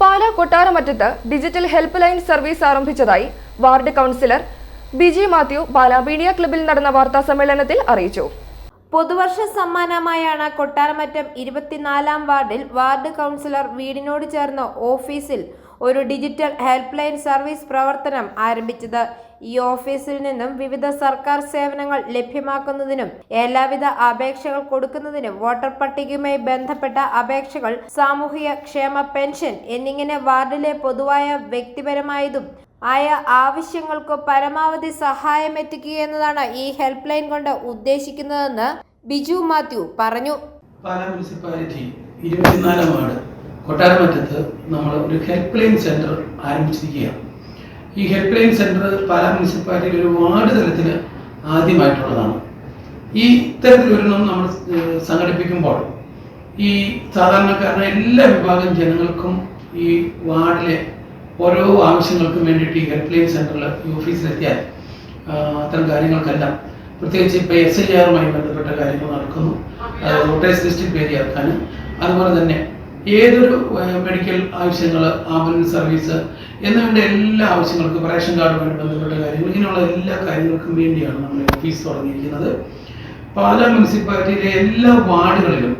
പാലാ കൊട്ടാരമറ്റത്ത് digital help line service ആരംഭിച്ചതായി ward councillor Biji Mathew Pala media ക്ലബിൽ നടന്ന വാർത്താ സമ്മേളനത്തിൽ അറിയിച്ചു. പുതുവർഷ സമ്മാനമായാണ് കൊട്ടാരമറ്റം ഇരുപത്തിനാലാം വാർഡിൽ വാർഡ് കൗൺസിലർ വീടിനോട് ചേർന്ന ഓഫീസിൽ ഒരു ഡിജിറ്റൽ ഹെൽപ്പ് ലൈൻ സർവീസ് പ്രവർത്തനം ആരംഭിച്ചത്. ഈ ഓഫീസിൽ നിന്നും വിവിധ സർക്കാർ സേവനങ്ങൾ ലഭ്യമാക്കുന്നതിനും എല്ലാവിധ അപേക്ഷകൾ കൊടുക്കുന്നതിനും വോട്ടർ പട്ടികയുമായി ബന്ധപ്പെട്ട അപേക്ഷകൾ സാമൂഹിക ക്ഷേമ പെൻഷൻ എന്നിങ്ങനെ വാർഡിലെ പൊതുവായ വ്യക്തിപരമായതും ആയ ആവശ്യങ്ങൾക്ക് പരമാവധി സഹായം എത്തിക്കുക എന്നതാണ് ഈ ഹെൽപ്പ് ലൈൻ കൊണ്ട് ഉദ്ദേശിക്കുന്നതെന്ന് ബിജു മാത്യു പറഞ്ഞു. പാലാ വാർഡ്. കൊട്ടാരമറ്റത്ത് നമ്മൾ ഒരു ഹെൽപ്പ് ലൈൻ സെന്റർ ആരംഭിച്ചിരിക്കുകയാണ്. ഈ ഹെൽപ്പ് ലൈൻ സെന്റർ പാലാ മുനിസിപ്പാലിറ്റിയിൽ ഒരു വാർഡ് തലത്തിൽ ആദ്യമായിട്ടുള്ളതാണ്. ഈ ഇത്തരത്തിലൊരെണ്ണം നമ്മൾ സംഘടിപ്പിക്കുമ്പോൾ ഈ സാധാരണക്കാരനെ എല്ലാ വിഭാഗം ജനങ്ങൾക്കും ഈ വാർഡിലെ ഓരോ ആവശ്യങ്ങൾക്കും വേണ്ടിയിട്ട് ഈ ഹെൽപ്പ് ലൈൻ സെന്ററിൽ ഈ ഓഫീസിലെത്തിയാൽ അത്തരം കാര്യങ്ങൾക്കെല്ലാം പ്രത്യേകിച്ച് ഇപ്പോൾ എസ് ഐ ആറുമായി ബന്ധപ്പെട്ട കാര്യങ്ങൾ നടക്കുന്നു. വോട്ടേഴ്സ് ലിസ്റ്റിൽ പേര് ചേർക്കാനും അതുപോലെ തന്നെ ഏതൊരു മെഡിക്കൽ ആവശ്യങ്ങൾ ആംബുലൻസ് സർവീസ് എന്നിവയുടെ എല്ലാ ആവശ്യങ്ങൾക്കും റേഷൻ കാർഡുമായി ബന്ധപ്പെട്ട കാര്യങ്ങൾ ഇങ്ങനെയുള്ള എല്ലാ കാര്യങ്ങൾക്കും വേണ്ടിയാണ് നമ്മൾ ഓഫീസ് തുടങ്ങിയിരിക്കുന്നത്. പാലാ മുനിസിപ്പാലിറ്റിയിലെ എല്ലാ വാർഡുകളിലും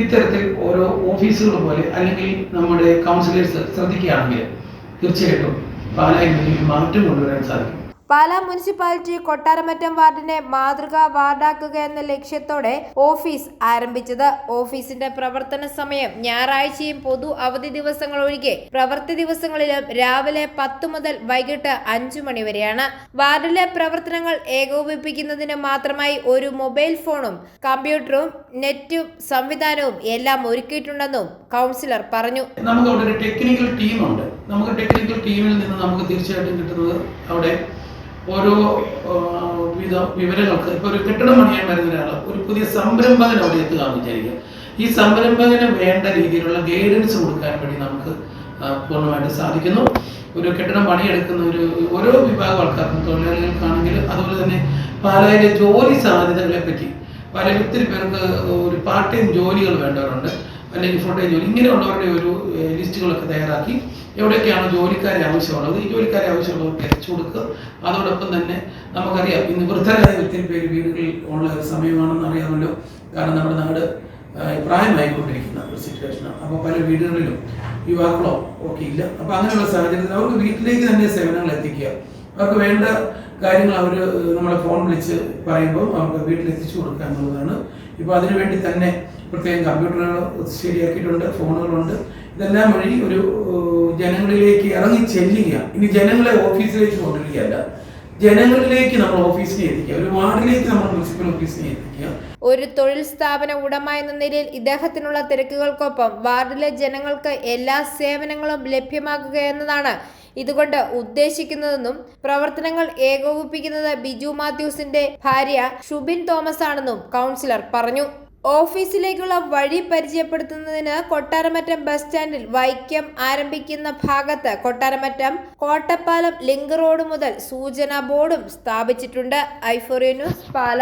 ഇത്തരത്തിൽ ഓരോ ഓഫീസുകൾ പോലെ അല്ലെങ്കിൽ നമ്മുടെ കൗൺസിലേഴ്സ് ശ്രദ്ധിക്കുകയാണെങ്കിൽ തീർച്ചയായിട്ടും പാലായിൽ മാറ്റം കൊണ്ടുവരാൻ സാധിക്കും. പാലാ മുനിസിപ്പാലിറ്റി കൊട്ടാരമറ്റം വാർഡിനെ മാതൃകാ വാർഡാക്കുക എന്ന ലക്ഷ്യത്തോടെ ഓഫീസ് ആരംഭിച്ചത്. ഓഫീസിന്റെ പ്രവർത്തന സമയം ഞായറാഴ്ചയും പൊതു അവധി ദിവസങ്ങൾ ഒഴികെ പ്രവൃത്തി ദിവസങ്ങളിലും രാവിലെ പത്ത് മുതൽ വൈകിട്ട് അഞ്ചു മണി വരെയാണ്. വാർഡിലെ പ്രവർത്തനങ്ങൾ ഏകോപിപ്പിക്കുന്നതിന് മാത്രമായി ഒരു മൊബൈൽ ഫോണും കമ്പ്യൂട്ടറും നെറ്റും സംവിധാനവും എല്ലാം ഒരുക്കിയിട്ടുണ്ടെന്നും കൗൺസിലർ പറഞ്ഞു. നമുക്ക് ടെക്നിക്കൽ ടീമുണ്ട്. നമുക്ക് ടെക്നിക്കൽ ടീമിൽ നിന്ന് നമുക്ക് തീർച്ചയായിട്ടും കിട്ടുന്നത് അവിടെ ഓരോ വിധ വിവരങ്ങൾക്ക്. ഇപ്പോൾ ഒരു കെട്ടിടം പണിയാൻ വരുന്ന ഒരാൾ ഒരു പുതിയ സംരംഭകൻ അവിടെ എത്തുകയാണെന്ന് വിചാരിക്കുക. ഈ സംരംഭകന് വേണ്ട രീതിയിലുള്ള ഗൈഡൻസ് കൊടുക്കാൻ വേണ്ടി നമുക്ക് പൂർണമായിട്ട് സാധിക്കുന്നു. ഒരു കെട്ടിടം പണിയെടുക്കുന്ന ഒരു ഓരോ വിഭാഗം ആൾക്കാർക്കും തൊഴിലാളികൾക്കാണെങ്കിൽ അതുപോലെ തന്നെ പാലായിലെ ജോലി സാധ്യതകളെ പറ്റി. പല ഒത്തിരി പേർക്ക് ഒരു പാർട്ട് ടൈം ജോലികൾ വേണ്ടവരുണ്ട്. അല്ലെങ്കിൽ ഫോട്ടോ ജോലി ഇങ്ങനെയുള്ളവരുടെ ഒരു ലിസ്റ്റുകളൊക്കെ തയ്യാറാക്കി. എവിടെയൊക്കെയാണ് ജോലിക്കാരെ ആവശ്യമുള്ളത്? ഈ ജോലിക്കാരെ ആവശ്യമുള്ളവർക്ക് അയച്ചു കൊടുക്കുക. അതോടൊപ്പം തന്നെ നമുക്കറിയാം ഇന്ന് വൃദ്ധരായ ഒത്തിരി പേര് വീടുകളിൽ ഉള്ള സമയമാണെന്ന് അറിയാമല്ലോ. കാരണം നമ്മുടെ നാട് പ്രായമായിക്കൊണ്ടിരിക്കുന്ന ഒരു സിറ്റുവേഷനാണ് അപ്പോൾ പല വീടുകളിലും യുവാക്കളോ ഒക്കെ ഇല്ല. അപ്പോൾ അങ്ങനെയുള്ള സാഹചര്യത്തിൽ അവർക്ക് വീട്ടിലേക്ക് തന്നെ സേവനങ്ങൾ എത്തിക്കുക. അവർക്ക് വേണ്ട കാര്യങ്ങൾ അവർ നമ്മളെ ഫോൺ വിളിച്ച് പറയുമ്പോൾ അവർക്ക് വീട്ടിലെത്തിച്ചു കൊടുക്കുക എന്നുള്ളതാണ് ഇപ്പോൾ അതിനുവേണ്ടി തന്നെ പ്രത്യേകം കമ്പ്യൂട്ടറുകൾ ശരിയാക്കിയിട്ടുണ്ട് ഫോണുകളുണ്ട്. ഇതെല്ലാം വഴി ഒരു ജനങ്ങളിലേക്ക് ഇറങ്ങി ചെല്ലുക ഇനി ജനങ്ങളെ ഓഫീസിലേക്ക് കൊണ്ടുവരികയല്ല. ജനങ്ങളിലേക്ക് നമ്മൾ ഓഫീസിനെ എത്തിക്കുക. ഒരു വാർഡിലേക്ക് നമ്മൾ മുനിസിപ്പൽ ഓഫീസിനെ എത്തിക്കുക. ഒരു തൊഴിൽ സ്ഥാപന ഉടമ എന്ന നിലയിൽ ഇദ്ദേഹത്തിനുള്ള തിരക്കുകൾക്കൊപ്പം വാർഡിലെ ജനങ്ങൾക്ക് എല്ലാ സേവനങ്ങളും ലഭ്യമാക്കുക എന്നതാണ് ഇതുകൊണ്ട് ഉദ്ദേശിക്കുന്നതെന്നും പ്രവർത്തനങ്ങൾ ഏകോപിപ്പിക്കുന്നത് ബിജു മാത്യൂസിന്റെ ഭാര്യ ഷുബിൻ തോമസ് ആണെന്നും കൗൺസിലർ പറഞ്ഞു. ഓഫീസിലേക്കുള്ള വഴി പരിചയപ്പെടുത്തുന്നതിന് കൊട്ടാരമറ്റം ബസ് സ്റ്റാൻഡിൽ വൈക്കം ആരംഭിക്കുന്ന ഭാഗത്ത് കൊട്ടാരമറ്റം കോട്ടപ്പാലം ലിങ്ക് റോഡ് മുതൽ സൂചനാ ബോർഡും സ്ഥാപിച്ചിട്ടുണ്ട്. Euphoria news Pala.